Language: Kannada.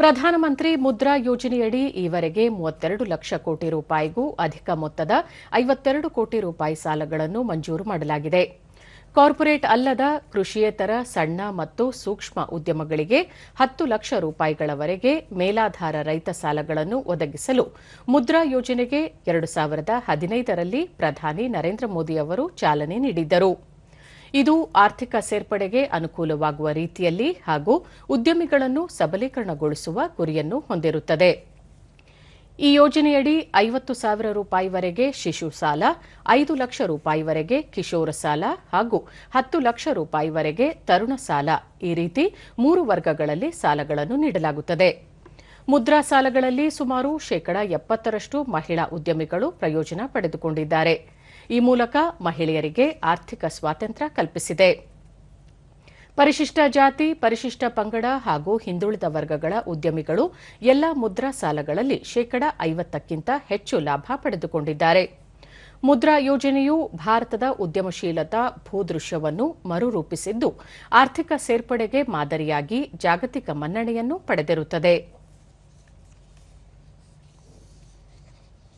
ಪ್ರಧಾನಮಂತ್ರಿ ಮುದ್ರಾ ಯೋಜನೆಯಡಿ ಈವರೆಗೆ ಮೂವತ್ತೆರಡು ಲಕ್ಷ ಕೋಟಿ ರೂಪಾಯಿಗೂ ಅಧಿಕ ಮೊತ್ತದ ಐವತ್ತೆರಡು ಕೋಟಿ ರೂಪಾಯಿ ಸಾಲಗಳನ್ನು ಮಂಜೂರು ಮಾಡಲಾಗಿದೆ. ಕಾರ್ಪೊರೇಟ್ ಅಲ್ಲದ ಕೃಷಿಯೇತರ ಸಣ್ಣ ಮತ್ತು ಸೂಕ್ಷ್ಮ ಉದ್ಯಮಗಳಿಗೆ ಹತ್ತು ಲಕ್ಷ ರೂಪಾಯಿಗಳವರೆಗೆ ಮೇಲಾಧಾರ ರೈತ ಸಾಲಗಳನ್ನು ಒದಗಿಸಲು ಮುದ್ರಾ ಯೋಜನೆಗೆ ಎರಡು ಸಾವಿರದ ಹದಿನೈದರಲ್ಲಿ ಪ್ರಧಾನಿ ನರೇಂದ್ರ ಮೋದಿ ಅವರು ಚಾಲನೆ ನೀಡಿದ್ದರು. ಇದು ಆರ್ಥಿಕ ಸೇರ್ಪಡೆಗೆ ಅನುಕೂಲವಾಗುವ ರೀತಿಯಲ್ಲಿ ಹಾಗೂ ಉದ್ಯಮಿಗಳನ್ನು ಸಬಲೀಕರಣಗೊಳಿಸುವ ಗುರಿಯನ್ನು ಹೊಂದಿರುತ್ತದೆ. ಈ ಯೋಜನೆಯಡಿ ಐವತ್ತು ಸಾವಿರ ರೂಪಾಯಿವರೆಗೆ ಶಿಶು ಸಾಲ, ಐದು ಲಕ್ಷ ರೂಪಾಯಿವರೆಗೆ ಕಿಶೋರ ಸಾಲ ಹಾಗೂ ಹತ್ತು ಲಕ್ಷ ರೂಪಾಯಿವರೆಗೆ ತರುಣ ಸಾಲ ಈ ರೀತಿ ಮೂರು ವರ್ಗಗಳಲ್ಲಿ ಸಾಲಗಳನ್ನು ನೀಡಲಾಗುತ್ತದೆ. ಮುದ್ರಾ ಸಾಲಗಳಲ್ಲಿ ಸುಮಾರು ಶೇಕಡಾ ಎಪ್ಪತ್ತರಷ್ಟು ಮಹಿಳಾ ಉದ್ಯಮಿಗಳು ಪ್ರಯೋಜನ ಪಡೆದುಕೊಂಡಿದ್ದಾರೆ. ಈ ಮೂಲಕ ಮಹಿಳೆಯರಿಗೆ ಆರ್ಥಿಕ ಸ್ವಾತಂತ್ರ್ಯ ಕಲ್ಪಿಸಿದೆ. ಪರಿಶಿಷ್ಟ ಜಾತಿ, ಪರಿಶಿಷ್ಟ ಪಂಗಡ ಹಾಗೂ ಹಿಂದುಳಿದ ವರ್ಗಗಳ ಉದ್ಯಮಿಗಳು ಎಲ್ಲ ಮುದ್ರಾ ಸಾಲಗಳಲ್ಲಿ ಶೇಕಡ ಐವತ್ತಕ್ಕಿಂತ ಹೆಚ್ಚು ಲಾಭ ಪಡೆದುಕೊಂಡಿದ್ದಾರೆ. ಮುದ್ರಾ ಯೋಜನೆಯು ಭಾರತದ ಉದ್ಯಮಶೀಲತಾ ಭೂದೃಶ್ಯವನ್ನು ಮರುರೂಪಿಸಿದ್ದು, ಆರ್ಥಿಕ ಸೇರ್ಪಡೆಗೆ ಮಾದರಿಯಾಗಿ ಜಾಗತಿಕ ಮನ್ನಣೆಯನ್ನು ಪಡೆದಿರುತ್ತದೆ.